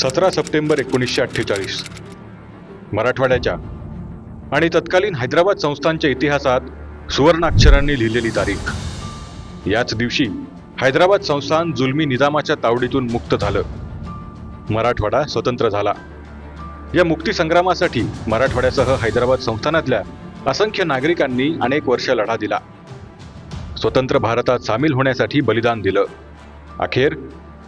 सतरा सप्टेंबर एकोणीसशे अठ्ठेचाळीस. मराठवाड्याच्या आणि तत्कालीन हैदराबाद संस्थांच्या इतिहासात सुवर्णाक्षरांनी लिहिलेली तारीख. याच दिवशी हैदराबाद संस्थान जुलमी निजामाच्या तावडीतून मुक्त झालं. मराठवाडा स्वतंत्र झाला. या मुक्तीसंग्रामासाठी मराठवाड्यासह हैदराबाद संस्थानातल्या असंख्य नागरिकांनी अनेक वर्ष लढा दिला. स्वतंत्र भारतात सामील होण्यासाठी बलिदान दिलं. अखेर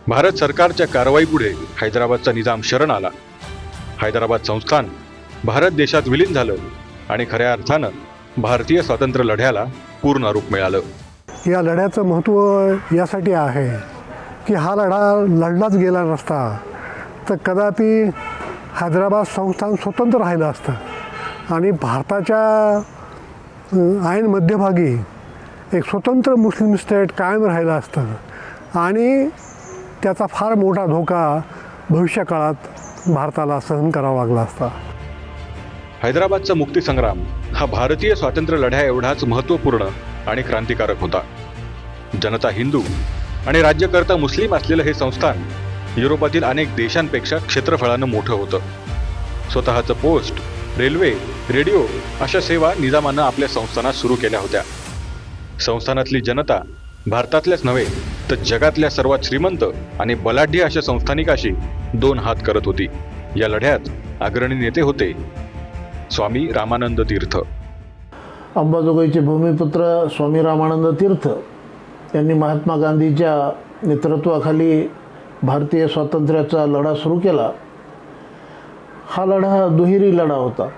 भारत सरकारच्या कारवाईपुढे हैदराबादचा निजाम शरण आला. हैदराबाद संस्थान भारत देशात विलीन झालं आणि खऱ्या अर्थानं भारतीय स्वातंत्र्य लढ्याला पूर्ण रूप मिळालं. या लढ्याचं महत्त्व यासाठी आहे की हा लढा लढलाच गेला नसता तर कदापि हैदराबाद संस्थान स्वतंत्र राहिलं असतं. आणि भारताच्या ऐन मध्यभागी एक स्वतंत्र मुस्लिम स्टेट कायम राहिलं असतं. आणि त्याचा फार मोठा धोका भविष्यकाळात भारताला सहन करावा लागला असता. हैदराबादचा मुक्तीसंग्राम हा भारतीय स्वातंत्र्य लढ्या एवढाच महत्त्वपूर्ण आणि क्रांतिकारक होता. जनता हिंदू आणि राज्यकर्ता मुस्लिम असलेलं हे संस्थान युरोपातील अनेक देशांपेक्षा क्षेत्रफळानं मोठं होतं. स्वतःचं पोस्ट रेल्वे रेडिओ अशा सेवा निजामानं आपल्या संस्थानात सुरू केल्या होत्या. संस्थानातली जनता भारतातल्याच नव्हे तर जगातल्या सर्वात श्रीमंत आणि बलाढ्य अशा संस्थानिकाशी दोन हात करत होती. या लढ्यात अग्रणी नेते होते स्वामी रामानंद तीर्थ. अंबाजोगाईचे भूमिपुत्र स्वामी रामानंद तीर्थ यांनी महात्मा गांधीच्या नेतृत्वाखाली भारतीय स्वातंत्र्याचा लढा सुरू केला. हा लढा दुहेरी लढा होता.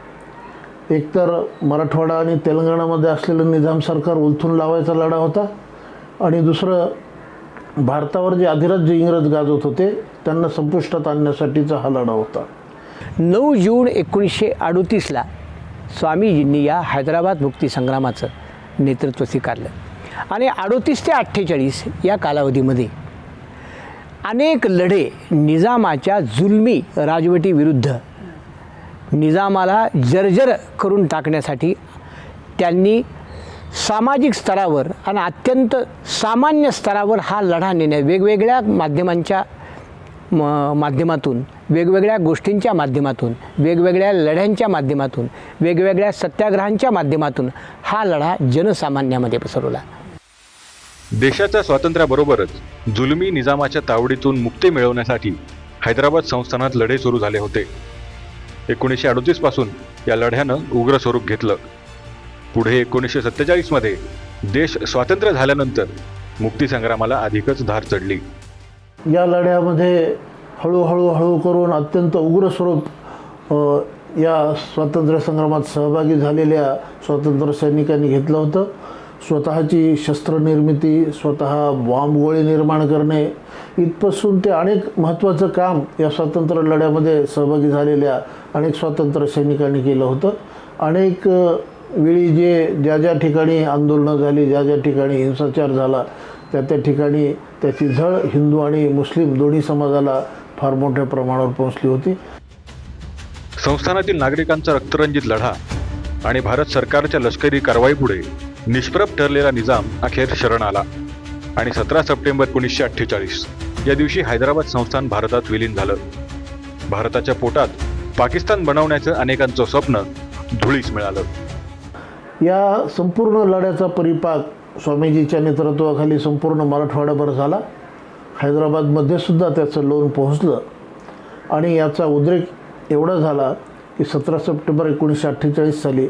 एकतर मराठवाडा आणि तेलंगणामध्ये असलेलं निजाम सरकार उलथून लावायचा लढा होता. आणि दुसरं भारतावर जे अधिराज्य इंग्रज गाजवत होते त्यांना संपुष्टात आणण्यासाठीचा हा लढा होता. नऊ जून एकोणीसशे अडोतीसला स्वामीजींनी या हैदराबाद मुक्ती संग्रामाचं नेतृत्व स्वीकारलं. आणि अडोतीस ते अठ्ठेचाळीस या कालावधीमध्ये अनेक लढे निजामाच्या जुलमी राजवटीविरुद्ध निजामाला जर्जर करून टाकण्यासाठी त्यांनी सामाजिक स्तरावर आणि अत्यंत सामान्य स्तरावर हा लढा नेण्या वेगवेगळ्या माध्यमांच्या म माध्यमातून वेगवेगळ्या गोष्टींच्या माध्यमातून वेगवेगळ्या लढ्यांच्या माध्यमातून वेगवेगळ्या सत्याग्रहांच्या माध्यमातून हा लढा जनसामान्यामध्ये पसरवला. देशाच्या स्वातंत्र्याबरोबरच जुलमी निजामाच्या तावडीतून मुक्ती मिळवण्यासाठी हैदराबाद संस्थानात लढे सुरू झाले होते. एकोणीसशे अडोतीसपासून या लढ्यानं उग्र स्वरूप घेतलं. पुढे एकोणीसशे सत्तेचाळीसमध्ये देश स्वातंत्र्य झाल्यानंतर मुक्तीसंग्रामाला अधिकच धार चढली. या लढ्यामध्ये हळूहळू हळू करून अत्यंत उग्र स्वरूप या स्वातंत्र्य संग्रामात सहभागी झालेल्या स्वातंत्र्य सैनिकांनी घेतलं होतं. स्वतःची शस्त्रनिर्मिती स्वतः बॉम्बगोळी निर्माण करणे इथपासून ते अनेक महत्त्वाचं काम या स्वातंत्र्य लढ्यामध्ये सहभागी झालेल्या अनेक स्वातंत्र्य सैनिकांनी केलं होतं. अनेक वेळी जे ज्या ज्या ठिकाणी आंदोलनं झाली ज्या ज्या ठिकाणी हिंसाचार झाला त्या त्या ठिकाणी त्याची झळ हिंदू आणि मुस्लिम दोन्ही समाजाला फार मोठ्या प्रमाणावर पोहोचली होती. संस्थानातील नागरिकांचा रक्तरंजित लढा आणि भारत सरकारच्या लष्करी कारवाईपुढे निष्प्रभ ठरलेला निजाम अखेर शरण आला. आणि सतरा सप्टेंबर एकोणीसशे अठ्ठेचाळीस या दिवशी हैदराबाद संस्थान भारतात विलीन झालं. भारताच्या पोटात पाकिस्तान बनवण्याचं अनेकांचं स्वप्न धुळीस मिळालं. या संपूर्ण लढ्याचा परिपाक स्वामीजीच्या नेतृत्वाखाली संपूर्ण मराठवाड्याभर झाला. हैदराबादमध्ये सुद्धा त्याचं लोन पोहोचलं. आणि याचा उद्रेक एवढा झाला की सतरा सप्टेंबर एकोणीसशे अठ्ठेचाळीस साली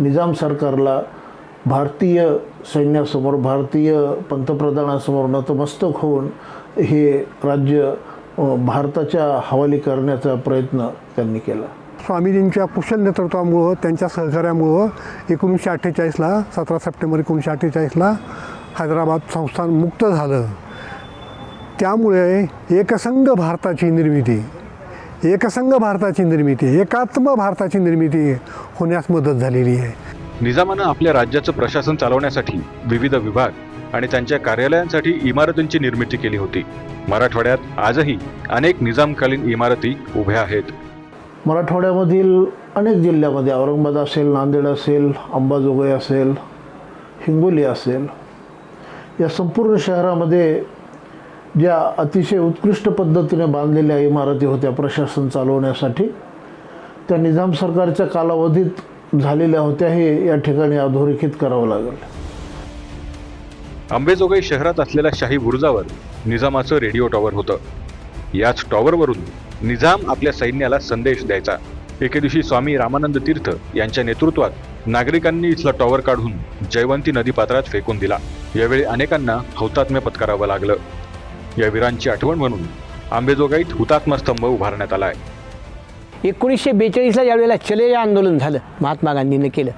निजाम सरकारला भारतीय सैन्यासमोर भारतीय पंतप्रधानासमोर नतमस्तक होऊन हे राज्य भारताच्या हवाली करण्याचा प्रयत्न त्यांनी केला. स्वामीजींच्या कुशल नेतृत्वामुळं त्यांच्या सहकार्यामुळं एकोणीसशे अठ्ठेचाळीसला सतरा सप्टेंबर एकोणीसशे अठ्ठेचाळीसला हैदराबाद संस्थान मुक्त झालं. त्यामुळे एकसंघ भारताची निर्मिती एकसंघ भारताची निर्मिती एकात्म भारताची निर्मिती होण्यास मदत झालेली आहे. निजामानं आपल्या राज्याचं प्रशासन चालवण्यासाठी विविध विभाग आणि त्यांच्या कार्यालयांसाठी इमारतींची निर्मिती केली होती. मराठवाड्यात आजही अनेक निजामकालीन इमारती उभ्या आहेत. मराठवाड्यामधील अनेक जिल्ह्यामध्ये औरंगाबाद असेल नांदेड असेल अंबाजोगाई असेल हिंगोली असेल या संपूर्ण शहरामध्ये ज्या अतिशय उत्कृष्ट पद्धतीने बांधलेल्या इमारती होत्या प्रशासन चालवण्यासाठी त्या निजाम सरकारच्या कालावधीत झालेल्या होत्या हे या ठिकाणी अधोरेखित करावं लागेल. अंबेजोगाई शहरात असलेल्या शाही बुरुजावर निजामाचं रेडिओ टॉवर होतं. याच टॉवरवरून निजाम आपल्या सैन्याला संदेश द्यायचा. एके दिवशी स्वामी रामानंद तीर्थ यांच्या नेतृत्वात नागरिकांनी इथला टॉवर काढून जयवंती नदीपात्रात फेकून दिला. यावेळी अनेकांना हौतात्म्य पत्करावं लागलं. या वीरांची आठवण म्हणून आंबेजोगाईत हुतात्मा स्तंभ उभारण्यात आलाय. एकोणीसशे बेचाळीसला ज्यावेळेला चलेया आंदोलन झालं महात्मा गांधींनी केलं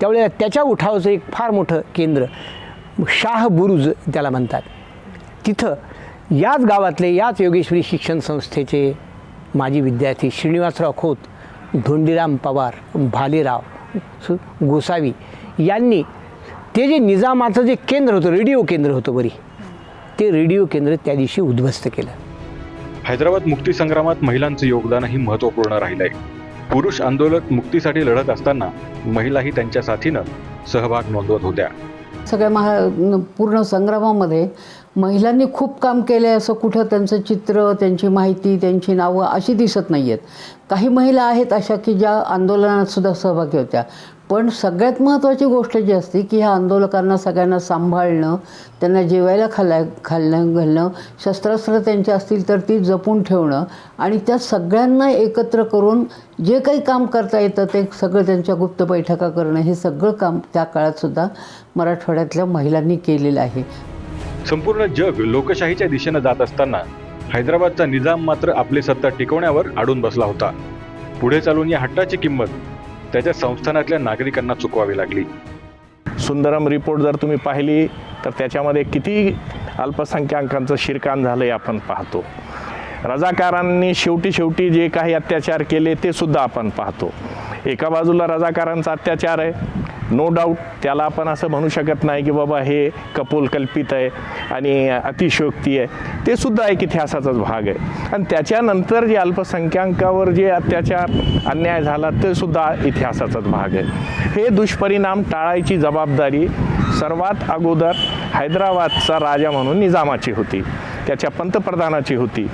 त्यावेळेला त्याच्या उठावाचं एक फार मोठं केंद्र शाह बुरुज त्याला म्हणतात. तिथं याच गावातले याच योगेश्वरी शिक्षण संस्थेचे माजी विद्यार्थी श्रीनिवासराव खोत धोंडीराम पवार भालेराव गोसावी यांनी ते जे निजामाचं जे केंद्र होतं रेडिओ केंद्र होतं बरी ते रेडिओ केंद्र त्या दिवशी उद्ध्वस्त केलं. हैदराबाद मुक्तीसंग्रामात महिलांचं योगदानही महत्त्वपूर्ण राहिलंय. पुरुष आंदोलक मुक्तीसाठी लढत असताना महिलाही त्यांच्या साथीनं सहभाग नोंदवत होत्या. सगळ्या महा न- पूर्ण संग्रामामध्ये महिलांनी खूप काम केलं आहे असं कुठं त्यांचं चित्र त्यांची माहिती त्यांची नावं अशी दिसत नाही आहेत काही महिला आहेत अशा की ज्या आंदोलनात सुद्धा सहभागी होत्या. पण सगळ्यात महत्त्वाची गोष्ट जी असते की ह्या आंदोलकांना सगळ्यांना सांभाळणं त्यांना जेवायला खाला खाल्लं घालणं शस्त्रास्त्र त्यांची असतील तर ती जपून ठेवणं आणि त्या सगळ्यांना एकत्र करून जे काही काम करता येतं ते सगळं त्यांच्या गुप्त बैठका करणं हे सगळं काम त्या काळातसुद्धा मराठवाड्यातल्या महिलांनी केलेलं आहे. संपूर्ण जग लोकशाहीच्या दिशेनं जात असताना हैदराबादचा निजाम मात्र आपली सत्ता टिकवण्यावर अडून बसला होता. पुढे चालून या हट्टाची किंमत त्याच्या संस्थानातल्या नागरिकांना चुकवावी लागली. सुंदरम रिपोर्ट जर तुम्ही पाहिली तर त्याच्यामध्ये किती अल्पसंख्याकांचं शिरकान झालं आहे आपण पाहतो. रजाकारांनी शेवटी शेवटी जे काही अत्याचार केले ते सुद्धा आपण पाहतो. एका बाजूला रजाकारांचा अत्याचार आहे नो डाऊट त्याला आपण असं म्हणू शकत नाही की बाबा हे कपोल कल्पित आहे आणि अतिशयोक्ती आहे. ते सुद्धा एक इतिहासाचाच भाग आहे. आणि त्याच्यानंतर जे अल्पसंख्याकावर जे अत्याचार अन्याय झाला ते सुद्धा इतिहासाचाच भाग आहे. हे दुष्परिणाम टाळायची जबाबदारी सर्वात अगोदर हैदराबादचा राजा म्हणून निजामाची होती. त्याच्या पंतप्रधानाची होती.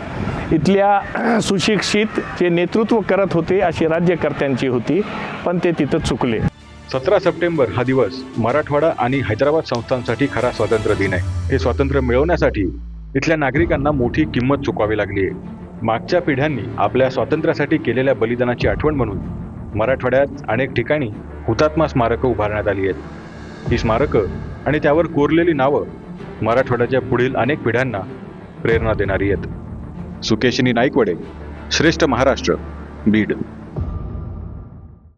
इथल्या सुशिक्षित जे नेतृत्व करत होते अशी राज्यकर्त्यांची होती पण ते तिथं चुकले. सतरा सप्टेंबर हा दिवस मराठवाडा आणि हैदराबाद संस्थांसाठी खरा स्वातंत्र्य दिन आहे. हे स्वातंत्र्य मिळवण्यासाठी इथल्या नागरिकांना मोठी किंमत चुकवावी लागली आहे. मागच्या पिढ्यांनी आपल्या स्वातंत्र्यासाठी केलेल्या बलिदानाची आठवण म्हणून मराठवाड्यात अनेक ठिकाणी हुतात्मा स्मारकं उभारण्यात आली आहेत. ही स्मारकं आणि त्यावर कोरलेली नावं मराठवाड्याच्या पुढील अनेक पिढ्यांना प्रेरणा देणारी आहेत. सुकेशिनी नाईकवडे श्रेष्ठ महाराष्ट्र बीड.